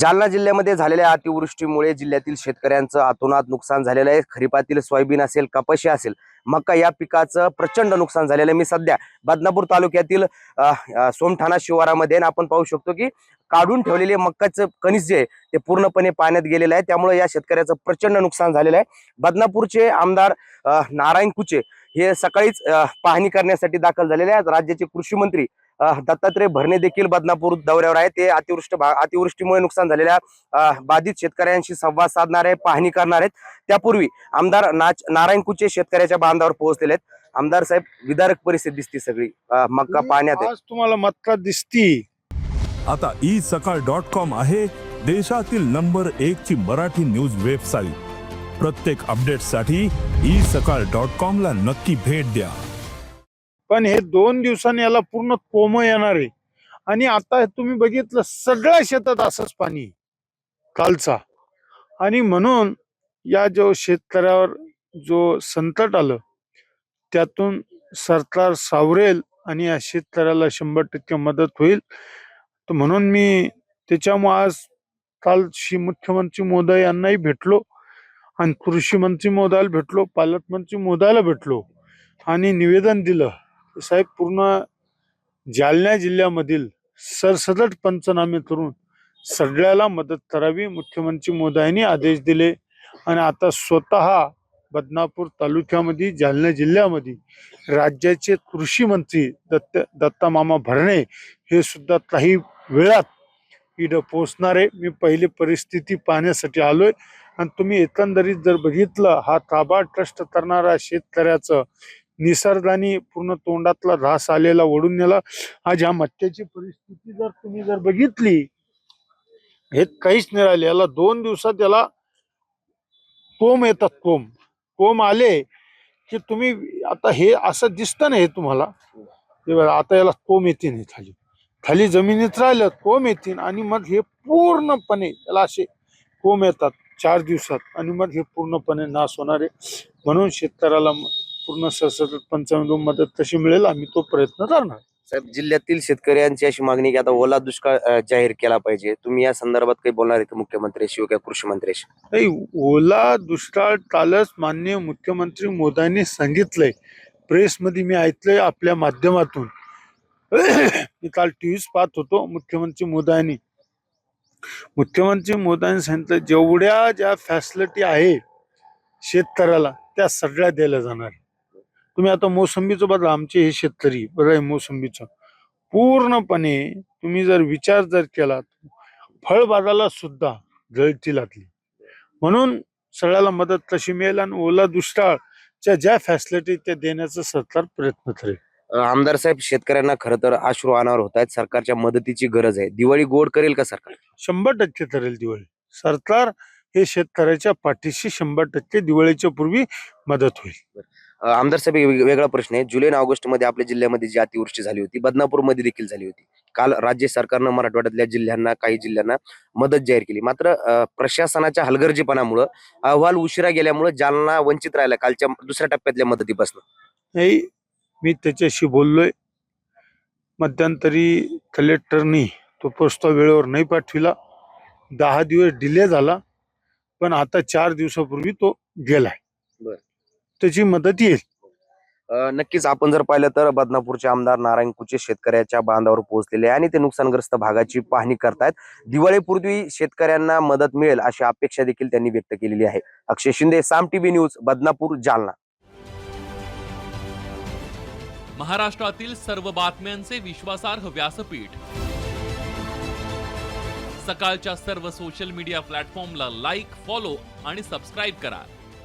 जालना जिल्ह्यामध्ये झालेल्या अतिवृष्टीमुळे जिल्ह्यातील शेतकऱ्यांचं अतोनात नुकसान झालेलं आहे. खरीपातील सोयाबीन असेल कपाशी असेल मका या पिकाचं प्रचंड नुकसान झालेलं आहे. मी सध्या बदनापूर तालुक्यातील सोमठाणा शिवारामध्ये आणि आपण पाहू शकतो की काढून ठेवलेले मक्काचं कणीस जे आहे ते पूर्णपणे पाण्यात गेलेलं आहे. त्यामुळे या शेतकऱ्याचं प्रचंड नुकसान झालेलं आहे. बदनापूरचे आमदार नारायण कुचे हे सकाळीच पाहणी करण्यासाठी दाखल झालेले आहेत. राज्याचे कृषी मंत्री दत्तात्रय भरणे देखील बदनापूर दौऱ्यावर आहे ते अतिवृष्ट अतिवृष्टीमुळे नुकसान झालेल्या बाधित शेतकऱ्यांशी संवाद साधणार आहे पाहणी करणार आहेत. त्यापूर्वी आमदार नाच नारायण कुचे शेतकऱ्याच्या बांधावर पोहोचलेले आहेत. आमदार साहेब विदारक परिस्थिती दिसते सगळी. मक्का पाण्यात आहे. आज तुम्हाला मक्का दिसती. आता ई सकाळ डॉट कॉम आहे. देशातील नंबर एक ची मराठी न्यूज वेबसाईट. प्रत्येक अपडेटसाठी ई सकाळ डॉट कॉम ला नक्की भेट द्या. पण हे दोन दिवसांनी याला पूर्ण कोम येणार आहे. आणि आता तुम्ही बघितलं सगळ्या शेतात असंच पाणी कालचा. आणि म्हणून या जो शेतकऱ्यावर जो संकट आलं त्यातून सरकार सावरेल आणि या शेतकऱ्याला शंभर टक्के मदत होईल. तर म्हणून मी त्याच्यामुळे आज काल श्री मुख्यमंत्री मोदय यांनाही भेटलो आणि कृषी मंत्री मोदयाला भेटलो पालकमंत्री मोदयाला भेटलो आणि निवेदन दिलं. साहेब पूर्ण जालना जिल्ह्यामधील सरसदट पंचनामे करून सगळ्याला मदत करावी मुख्यमंत्री मोदयांनी आदेश दिले. आणि आता स्वतः बदनापूर तालुक्यामध्ये जालना जिल्ह्यामध्ये राज्याचे कृषी मंत्री दत्त दत्ता मामा भरणे हे सुद्धा काही वेळात इथं पोचणार आहे. मी पहिली परिस्थिती पाहण्यासाठी आलोय. आणि तुम्ही एकंदरीत जर बघितलं हा ताबा ट्रस्ट करणारा शेतकऱ्याचं निसर्गाने पूर्ण तोंडातला रास आलेला ओढून नेला. आज ह्या मत्त्याची परिस्थिती जर तुम्ही जर बघितली हे काहीच नाही राहिले. याला दोन दिवसात याला कोंब येतात कोंब. कोंब आले की तुम्ही आता हे असं दिसतं ना हे तुम्हाला. आता याला कोंब येते नाही खाली. खाली जमिनीत राहिलं कोंब येतील आणि मग हे पूर्णपणे याला असे कोंब येतात चार दिवसात आणि मग हे पूर्णपणे नाश होणार आहे. म्हणून शेतकऱ्याला पूर्ण ससत पंचावन्न मदत कशी मिळेल आम्ही तो प्रयत्न करणार. साहेब जिल्ह्यातील शेतकऱ्यांची अशी मागणी की आता ओला दुष्काळ अ, जाहीर केला पाहिजे. तुम्ही या संदर्भात काही बोलणार आहे का मुख्यमंत्र्याशी किंवा कृषी मंत्र्याशी नाही ओला दुष्काळ कालच माननीय मुख्यमंत्री मोदयांनी सांगितलंय. प्रेसमध्ये मी ऐकलंय आपल्या माध्यमातून. मी काल टीव्हीच पाहत होतो मुख्यमंत्री मोदयांनी मुख्यमंत्री मोदयांनी सांगितलं जेवढ्या ज्या फॅसिलिटी आहे शेतकऱ्याला त्या सगळ्या द्यायला जाणार तुम्ही आता मोसंबीचं बघा आमचे हे शेतकरी बरं आहे मोसंबीचं. पूर्णपणे तुम्ही जर विचार जर केला फळबागाला सुद्धा जळती लागली. म्हणून सगळ्याला मदत कशी मिळेल आणि ओला दुष्काळच्या ज्या फॅसिलिटी त्या देण्याचा सरकार प्रयत्न करेल. आमदार साहेब शेतकऱ्यांना खरं तर अश्रू अनावर होत आहेत. सरकारच्या मदतीची गरज आहे. दिवाळी गोड करेल का सरकार? शंभर टक्के करेल दिवाळी. सरकार हे शेतकऱ्याच्या पाठीशी शंभर टक्के दिवाळीच्या पूर्वी मदत होईल. आमदार साहेब वेगळा प्रश्न आहे. जुलै आणि ऑगस्टमध्ये आपल्या जिल्ह्यामध्ये जी अतिवृष्टी झाली होती बदनापूरमध्ये देखील झाली होती. काल राज्य सरकारनं मराठवाड्यातल्या जिल्ह्यांना काही जिल्ह्यांना मदत जाहीर केली. मात्र प्रशासनाच्या हलगर्जीपणामुळं अहवाल उशिरा गेल्यामुळे जालना वंचित राहिला. कालच्या दुसऱ्या टप्प्यातल्या मदतीपासून. नाही मी त्याच्याशी बोललोय. मध्यंतरी कलेक्टरनी तो प्रस्ताव वेळेवर नाही पाठविला. दहा दिवस डिले झाला पण आता चार दिवसापूर्वी तो गेलाय. बर. त्याची मदत येईल. अ, नक्कीच आपण जर पाहिलं तर बदनापूरचे आमदार नारायण कुचे शेतकऱ्याच्या बांधावर पोहोचलेले आहे आणि ते नुकसानग्रस्त भागाची पाहणी करतायत. दिवाळीपूर्वी शेतकऱ्यांना मदत मिळेल अशी अपेक्षा देखील त्यांनी व्यक्त केलेली आहे. Akshay Shinde Saam TV news Badnapur Jalna. महाराष्ट्रातील सर्व बातम्यांचे विश्वासार्ह व्यासपीठ. सकाळच्या सर्व सोशल मीडिया प्लॅटफॉर्मला लाईक फॉलो आणि सबस्क्राईब करा.